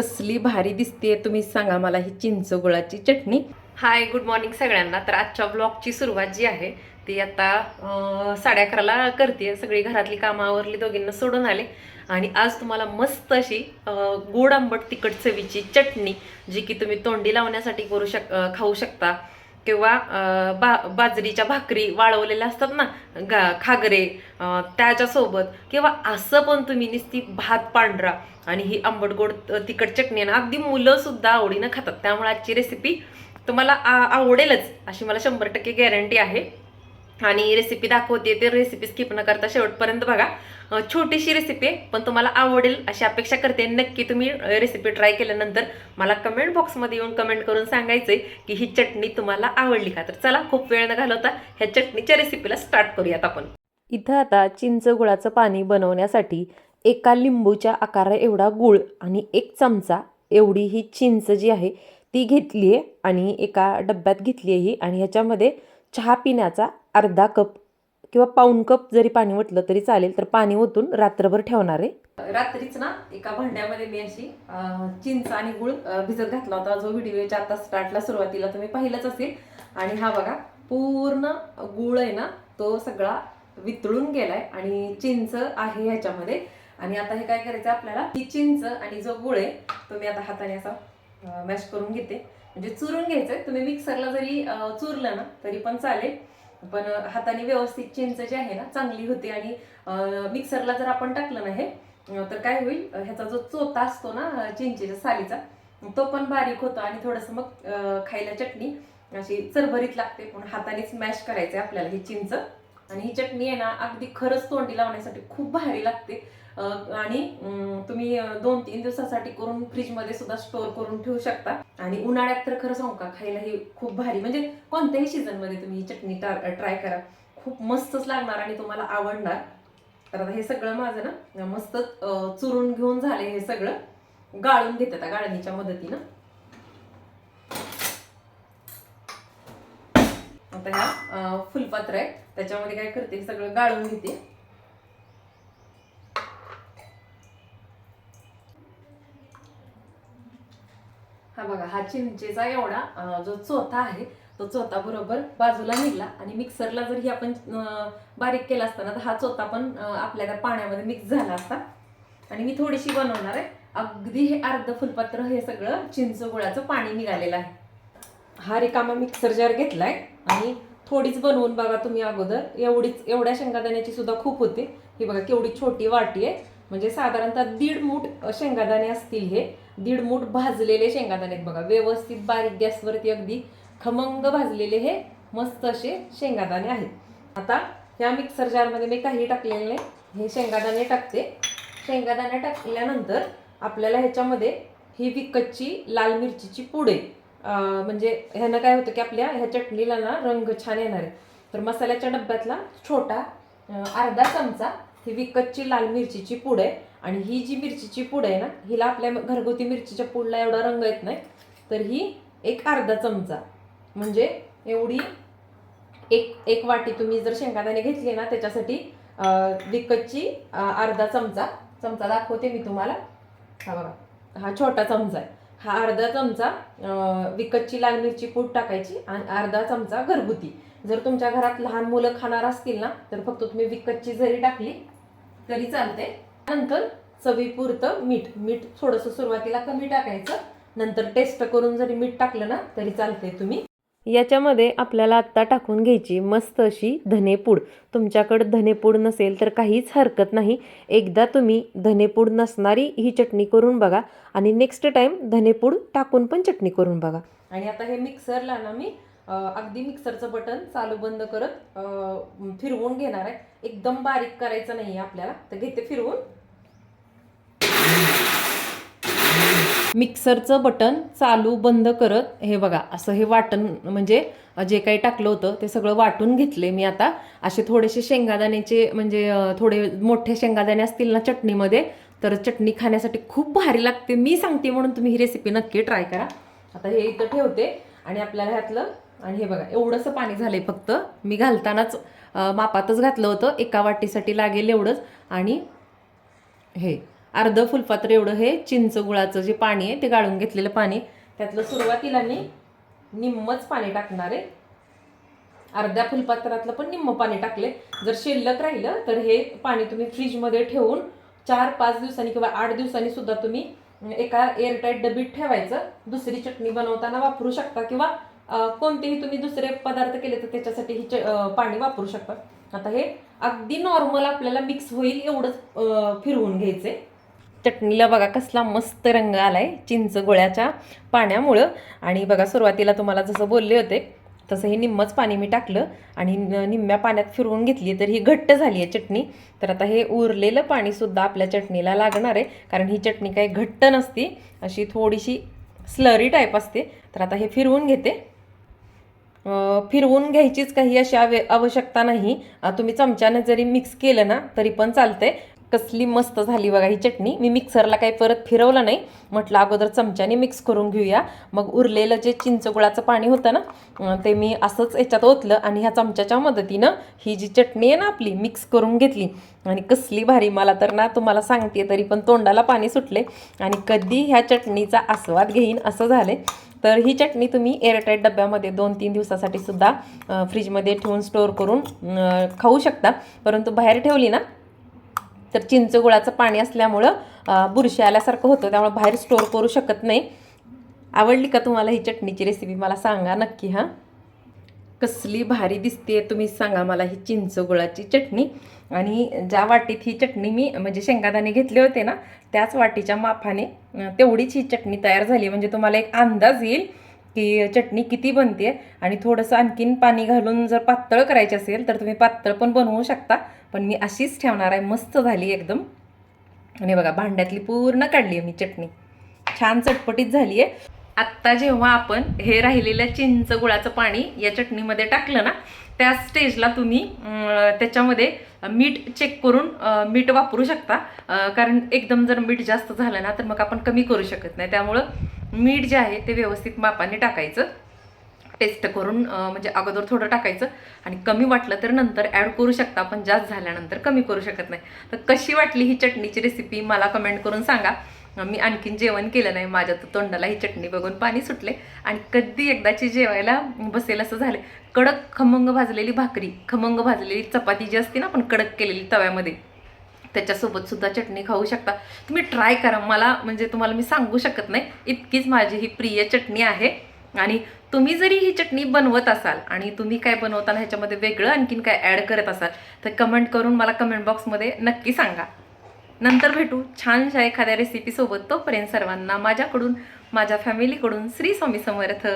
कसली भारी दिसते तुम्ही सांगा मला ही चिंच गुळाची चटणी. हाय गुड मॉर्निंग सगळ्यांना. तर आजच्या ब्लॉगची सुरुवात जी आहे ती आता साडे अकराला करते सगळी घरातली कामं आवरली दोघींना सोडून आले. आणि आज तुम्हाला मस्त अशी गोड आंबट तिखट चवीची चटणी जी की तुम्ही तोंडी लावण्यासाठी करू शक खाऊ शकता. किंवा बा बाजरीच्या भाकरी वाळवलेल्या असतात ना गा खागरे त्याच्यासोबत. किंवा असं पण तुम्ही नुसती भात पांढरा आणि ही आंबट गोड तिखट चटणी आहे ना अगदी मुलंसुद्धा आवडीनं खातात. त्यामुळे आजची रेसिपी तुम्हाला आ- आवडेलच अशी मला शंभर टक्के गॅरंटी आहे. आणि रेसिपी दाखवते ते रेसिपी स्किप न करता शेवटपर्यंत बघा. छोटीशी रेसिपी आहे पण तुम्हाला आवडेल अशी अपेक्षा करते. नक्की तुम्ही रेसिपी ट्राय केल्यानंतर मला कमेंट बॉक्समध्ये येऊन कमेंट करून सांगायचं की ही चटणी तुम्हाला आवडली का? तर चला खूप वेळ न घालवता ह्या चटणीच्या रेसिपीला स्टार्ट करूयात आपण. इथं आता चिंच गुळाचं पाणी बनवण्यासाठी एका लिंबूच्या आकारा एवढा गुळ आणि एक चमचा एवढी ही चिंच जी आहे ती घेतली आहे आणि एका डब्यात घेतली आहे ही आणि ह्याच्यामध्ये चहा पिण्याचा अर्धा कप किंवा पाऊण कप जरी पाणी ओतलं तरी चालेल तर पाणी ओतून रात्रभर ठेवणार आहे. रात्रीच ना एका भांड्यामध्ये मी अशी चिंच आणि गुळ भिजत घातला होता. जो व्हिडिओच्या आता स्टार्टला सुरुवातीला तुम्ही पाहिलंच असेल. आणि हा बघा पूर्ण गुळ आहे ना तो सगळा वितळून गेलाय आणि चिंच आहे ह्याच्यामध्ये. आणि आता हे काय करायचं आपल्याला ही चिंच आणि जो गुळ आहे तो मी आता हाताने असा मॅश करून घेते. म्हणजे चुरून घ्यायचं तुम्ही मिक्सरला जरी चुरलं ना तरी पण चालेल. पण हाताने व्यवस्थित चिंच जी आहे ना चांगली होती आणि मिक्सरला जर आपण टाकलं ना हे तर काय होईल? ह्याचा जो चोथा असतो ना चिंचेच्या सालीचा तो पण बारीक होतो आणि थोडंसं मग खायला चटणी अशी चरभरीत लागते. पण हातानेच मॅश आहे आपल्याला ही चिंच आणि ही चटणी आहे ना अगदी खरंच तोंडी लावण्यासाठी खूप भारी लागते. आणि तुम्ही दोन तीन दिवसासाठी करून फ्रीजमध्ये सुद्धा स्टोअर करून ठेवू शकता. आणि उन्हाळ्यात तर खरं सांगू का खायला ही खूप भारी. म्हणजे कोणत्याही सीझनमध्ये तुम्ही ही चटणी ट्राय करा. खूप मस्तच लागणार आणि तुम्हाला आवडणार. तर आता हे सगळं माझं ना मस्त चुरून घेऊन झाले हे सगळं. गाळून घेते आता गाळणीच्या मदतीनं. आता ह्या फुलपात्र आहे त्याच्यामध्ये काय करते सगळं गाळून घेते. हा बघा हा चिंचेचा एवढा जो चोथा आहे तो चोथा बरोबर बाजूला निघला आणि मिक्सरला जर ही आपण बारीक केला असताना तर हा चोथा पण आपल्या त्या पाण्यामध्ये मिक्स झाला असता. आणि मी थोडीशी बनवणार आहे. अगदी हे अर्ध फुलपात्र हे सगळं चिंच गुळाचं पाणी निघालेलं आहे. हा रिकामा मिक्सर जार घेतलाय आणि थोडीच बनवून बघा तुम्ही अगोदर. एवढीच एवढ्या शेंगादाण्याची सुद्धा खूप होते. ही बघा केवढी छोटी वाटी आहे. म्हणजे साधारणतः दीड मूठ शेंगादाणे असतील हे. दीड मूठ भाजलेले शेंगादाणे. आहेत बघा व्यवस्थित बारीक गॅसवरती अगदी खमंग भाजलेले हे मस्त असे शेंगादाणे आहेत. आता ह्या मिक्सर जारमध्ये मी काही टाकलेले नाही. हे शेंगादाणे टाकते. शेंगादाणे टाकल्यानंतर आपल्याला ह्याच्यामध्ये ही विकतची लाल मिरचीची पुडे म्हणजे ह्यानं काय होतं की आपल्या ह्या चटणीला ना रंग छान येणार आहे. तर मसाल्याच्या डब्यातला छोटा अर्धा चमचा ही विकतची लाल मिरचीची पुडे आहे आणि ही जी मिरचीची पूड आहे ना हिला आपल्या घरगुती मिरचीच्या पूडला एवढा रंग येत नाही तर ही एक अर्धा चमचा. म्हणजे एवढी एक एक वाटी तुम्ही जर शेंगादाणे घेतली ना त्याच्यासाठी विकतची अर्धा चमचा. चमचा दाखवते मी तुम्हाला. हा बघा हा छोटा चमचा आहे. हा अर्धा चमचा विकतची लाल मिरची पूड टाकायची आणि अर्धा चमचा घरगुती. जर तुमच्या घरात लहान मुलं खाणार असतील ना तर फक्त तुम्ही विकतची जरी टाकली तरी चालते नंतर चवीपुरतं मीठ. मीठ थोडंसं सुरुवातीला कमी टाकायचं. नंतर टेस्ट करून जरी मीठ टाकलं ना तरी चालते तुम्ही. याच्यामध्ये आपल्याला आत्ता टाकून घ्यायची मस्त अशी धनेपूड. तुमच्याकडं धनेपूड नसेल तर काहीच हरकत नाही. एकदा तुम्ही धनेपूड नसणारी ही चटणी करून बघा आणि नेक्स्ट टाइम धनेपूड टाकून पण चटणी करून बघा. आणि आता हे मिक्सरला ना मी अगदी मिक्सरचं बटन चालू बंद करत फिरवून घेणार आहे. एकदम बारीक करायचं नाही आपल्याला. तर घेते फिरवून. मिक्सरचं बटन चालू बंद करत हे बघा असं हे वाटण म्हणजे जे काही टाकलं होतं ते सगळं वाटून घेतले मी आता. असे थोडेसे शेंगादाण्याचे म्हणजे थोडे मोठे शेंगादाणे असतील ना चटणीमध्ये तर चटणी खाण्यासाठी खूप भारी लागते. मी सांगते म्हणून तुम्ही ही रेसिपी नक्की ट्राय करा. आता हे इथं ठेवते आणि आपल्याला ह्यातलं आणि हे बघा एवढंसं पाणी झालंय फक्त. मी घालतानाच मापातच घातलं होतं. एका वाटीसाठी लागेल एवढंच. आणि हे अर्ध फुलपात्र एवढं हे चिंच गुळाचं जे पाणी आहे ते गाळून घेतलेलं पाणी. त्यातलं सुरुवातीला मी निम्मच पाणी टाकणार आहे. अर्ध्या फुलपात्रातलं पण निम्म पाणी टाकले जर शिल्लक राहिलं तर हे पाणी तुम्ही फ्रीजमध्ये ठेवून चार पाच दिवसांनी किंवा आठ दिवसांनी सुद्धा तुम्ही एका एअरटाईट डबीत ठेवायचं. दुसरी चटणी बनवताना वापरू शकता किंवा कोणतेही तुम्ही दुसरे पदार्थ केले तर त्याच्यासाठी ही च- पाणी वापरू शकता. आता हे अगदी नॉर्मल आपल्याला मिक्स होईल एवढंच फिरवून घ्यायचे चटणीला बघा कसला मस्त रंग आलाय चिंच गोळ्याच्या पाण्यामुळं. आणि बघा सुरुवातीला तुम्हाला जसं बोलले होते तसं हे निम्मच पाणी मी टाकलं आणि निम्म्या पाण्यात फिरवून घेतली तर ही घट्ट झाली आहे चटणी. तर आता हे उरलेलं पाणीसुद्धा आपल्या चटणीला लागणार आहे कारण ही चटणी काही घट्ट नसती अशी थोडीशी स्लरी टाईप असते. तर आता हे फिरवून घेते. फिरवून घ्यायचीच काही अशी आवे आवश्यकता नाही. तुम्ही चमच्यानं जरी मिक्स केलं ना तरी पण चालतंय. कसली मस्त झाली बघा ही चटणी. मी मिक्सरला काही परत फिरवलं नाही. म्हटलं अगोदर चमच्याने मिक्स करून घेऊया. मग उरलेलं जे चिंचगुळाचं पाणी होतं ना ते मी असंच याच्यात ओतलं आणि ह्या चमच्याच्या मदतीनं ही जी चटणी आहे ना आपली मिक्स करून घेतली. आणि कसली भारी मला तर ना तुम्हाला सांगते तरी पण तोंडाला पाणी सुटले आणि कधी ह्या चटणीचा आस्वाद घेईन असं झाले तर ही चटणी तुम्ही एअरटाईट डब्यामध्ये दोन तीन दिवसासाठी सुद्धा फ्रीजमध्ये ठेवून स्टोअर करून खाऊ शकता. परंतु बाहेर ठेवली ना तर चिंच गुळाचं पाणी असल्यामुळं बुरशी आल्यासारखं होतं. त्यामुळे बाहेर स्टोअर करू शकत नाही. आवडली का तुम्हाला ही चटणीची रेसिपी मला सांगा नक्की हां. कसली भारी दिसते तुम्ही सांगा मला ही चिंच गुळाची चटणी. आणि ज्या वाटीत ही चटणी मी म्हणजे शेंगादाणे घेतले होते ना त्याच वाटीच्या माफाने तेवढीच ही चटणी तयार झाली. म्हणजे तुम्हाला एक अंदाज येईल. की चटणी किती बनते आणि थोडंसं आणखीन पाणी घालून जर पातळ करायची असेल तर तुम्ही पातळ पण बनवू शकता. पण मी अशीच ठेवणार आहे मस्त झाली एकदम. आणि बघा भांड्यातली पूर्ण काढली आहे मी चटणी. छान चटपटीत झाली आहे. आत्ता जेव्हा आपण हे राहिलेलं चिंच गुळाचं पाणी या चटणीमध्ये टाकलं ना त्या स्टेजला तुम्ही त्याच्यामध्ये मीठ चेक करून मीठ वापरू शकता. कारण एकदम जर मीठ जास्त झालं ना तर मग आपण कमी करू शकत नाही. त्यामुळं मीठ जे आहे ते व्यवस्थित मापाने टाकायचं. टेस्ट करून म्हणजे अगोदर थोडं टाकायचं आणि कमी वाटलं तर नंतर ॲड करू शकता पण जास्त झाल्यानंतर कमी करू शकत नाही. तर कशी वाटली ही चटणीची रेसिपी मला कमेंट करून सांगा. मी आणखीन जेवण केलं नाही माझ्या तर तोंडाला ही चटणी बघून पाणी सुटले आणि कधी एकदाची जेवायला बसेल असं झाले. कडक खमंग भाजलेली भाकरी खमंग भाजलेली चपाती जी असते ना आपण कडक केलेली तव्यामध्ये त्याच्यासोबत सुद्धा चटणी खाऊ शकता. तुम्ही ट्राय करा. मला म्हणजे तुम्हाला मी सांगू शकत नाही. इतकीच माझी ही प्रिय चटणी आहे. आणि तुम्ही जरी ही चटणी बनवत असाल आणि तुम्ही काय बनवताना ह्याच्यामध्ये वेगळं आणखीन काय ॲड करत असाल तर कमेंट करून मला कमेंट बॉक्समध्ये नक्की सांगा. नंतर भेटू छानशा एखाद्या रेसिपीसोबत तोपर्यंत सर्वांना माझ्याकडून माझ्या फॅमिलीकडून श्री स्वामी समर्थ.